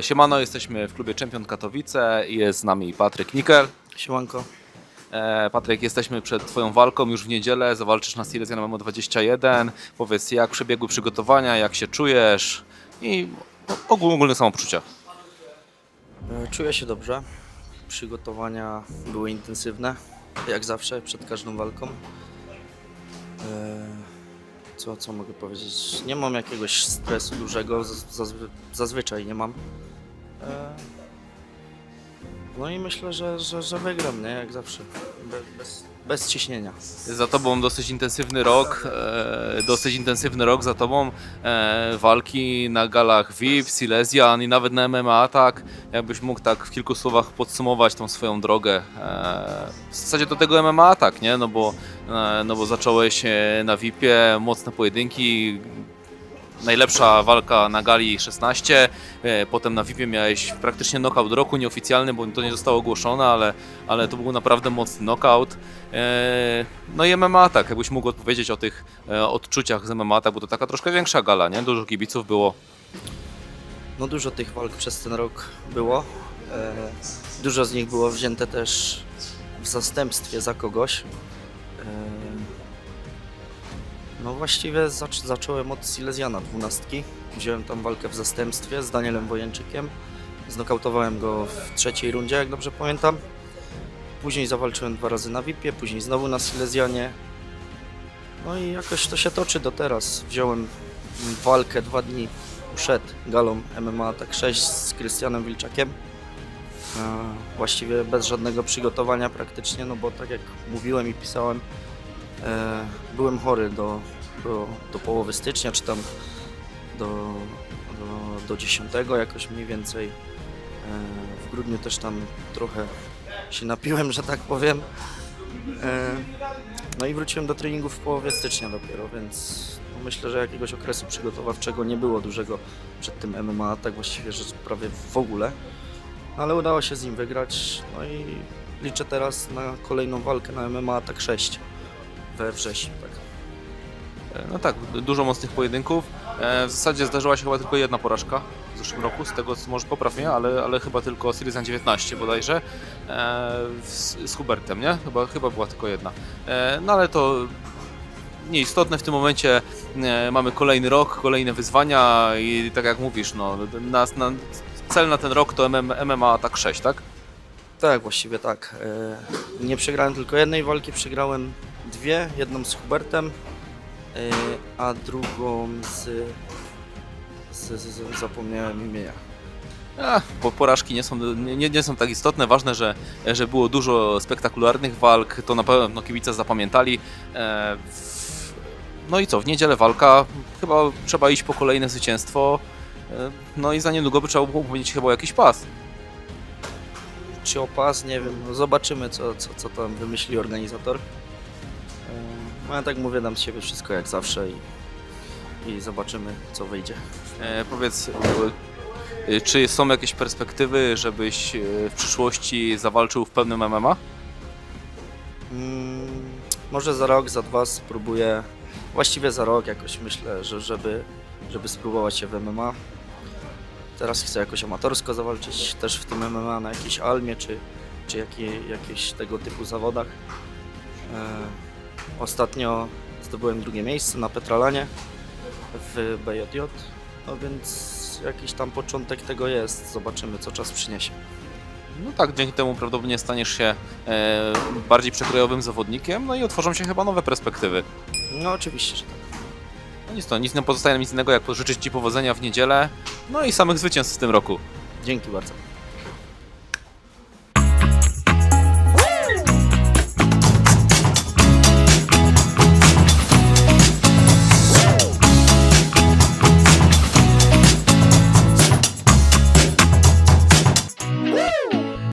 Siemano, jesteśmy w klubie Czempion Katowice i jest z nami Patryk Nikel. Siemanko. E, Patryk, jesteśmy przed Twoją walką już w niedzielę, zawalczysz na Silesian MMA 21. Powiedz, jak przebiegły przygotowania, jak się czujesz i ogólnie ogólne samopoczucia. E, Czuję się dobrze. Przygotowania były intensywne, jak zawsze, przed każdą walką. E, Co, co mogę powiedzieć? Nie mam jakiegoś stresu dużego, zaz- zazwy- zazwyczaj nie mam. E, No i myślę, że, że, że wygram, nie? Jak zawsze. Be, bez, bez ciśnienia. Za Tobą dosyć intensywny rok, e, dosyć intensywny rok za Tobą, e, walki na galach VIP, Silesian i nawet na MMA Attack. Jakbyś mógł tak w kilku słowach podsumować tą swoją drogę, e, w zasadzie do tego MMA Attack, nie? No bo, e, no bo zacząłeś e, na VIP-ie, mocne pojedynki, najlepsza walka na gali 16, e, potem na VIP-ie miałeś praktycznie knockout roku, nieoficjalny, bo to nie zostało ogłoszone, ale, ale to był naprawdę mocny knockout. E, No i MMA tak, jakbyś mógł odpowiedzieć o tych e, odczuciach z MMA, tak, bo to taka troszkę większa gala, nie? Dużo kibiców było. No dużo tych walk przez ten rok było. Dużo z nich było wzięte też w zastępstwie za kogoś. No właściwie zac- zacząłem od Silesiana dwunastki. Wziąłem tam walkę w zastępstwie z Danielem Wojenczykiem. Znokautowałem go w trzeciej rundzie, jak dobrze pamiętam. Później zawalczyłem dwa razy na VIP-ie, później znowu na Silesianie. No i jakoś to się toczy do teraz. Wziąłem walkę dwa dni przed galą MMA tak 6 z Krystianem Wilczakiem. E, Właściwie bez żadnego przygotowania praktycznie, no bo tak jak mówiłem i pisałem, e, byłem chory do, do, do połowy stycznia, czy tam do, do, do 10 jakoś mniej więcej. E, W grudniu też tam trochę się napiłem, że tak powiem. E, No i wróciłem do treningów w połowie stycznia dopiero, więc no myślę, że jakiegoś okresu przygotowawczego nie było dużego przed tym MMA, tak właściwie, że prawie w ogóle. Ale udało się z nim wygrać, no i liczę teraz na kolejną walkę na MMA tak 6 we wrześniu, tak. E, No tak, du- dużo mocnych pojedynków. E, W zasadzie zdarzyła się chyba tylko jedna porażka w zeszłym roku, z tego co może popraw mnie, ale, ale chyba tylko Silesian 19 bodajże e, z, z Hubertem, nie? Chyba, chyba była tylko jedna. No ale to nieistotne w tym momencie. Mamy kolejny rok, kolejne wyzwania i tak jak mówisz, no, nas, na, cel na ten rok to MM, MMA tak 6, tak? Tak, właściwie tak. Nie przegrałem tylko jednej walki, przegrałem dwie, jedną z Hubertem, e, a drugą z... z, z, zapomniałem imienia. Ach, bo porażki nie są, nie, nie są tak istotne. Ważne, że, że było dużo spektakularnych walk, to na pewno kibice zapamiętali. E, No i co, w niedzielę walka, chyba trzeba iść po kolejne zwycięstwo. E, No i za niedługo by trzeba było mieć chyba jakiś pas. Czy o pas, nie wiem, no zobaczymy co, co, co tam wymyśli organizator. No ja tak mówię, dam z siebie wszystko jak zawsze i, i zobaczymy co wyjdzie. E, Powiedz, e, czy są jakieś perspektywy, żebyś e, w przyszłości zawalczył w pełnym MMA? Mm, może za rok, za dwa spróbuję, właściwie za rok jakoś myślę, że żeby, żeby spróbować się w MMA. Teraz chcę jakoś amatorsko zawalczyć też w tym MMA na jakiejś Almie czy, czy jakiej, jakichś tego typu zawodach. E, ostatnio zdobyłem drugie miejsce na Petralanie w BJJ, no więc jakiś tam początek tego jest. Zobaczymy co czas przyniesie. No tak, dzięki temu prawdopodobnie staniesz się e, bardziej przekrojowym zawodnikiem, no i otworzą się chyba nowe perspektywy. No oczywiście, że tak. No nic, to nic nie pozostaje nic innego, jak pożyczyć Ci powodzenia w niedzielę, no i samych zwycięstw w tym roku. Dzięki bardzo.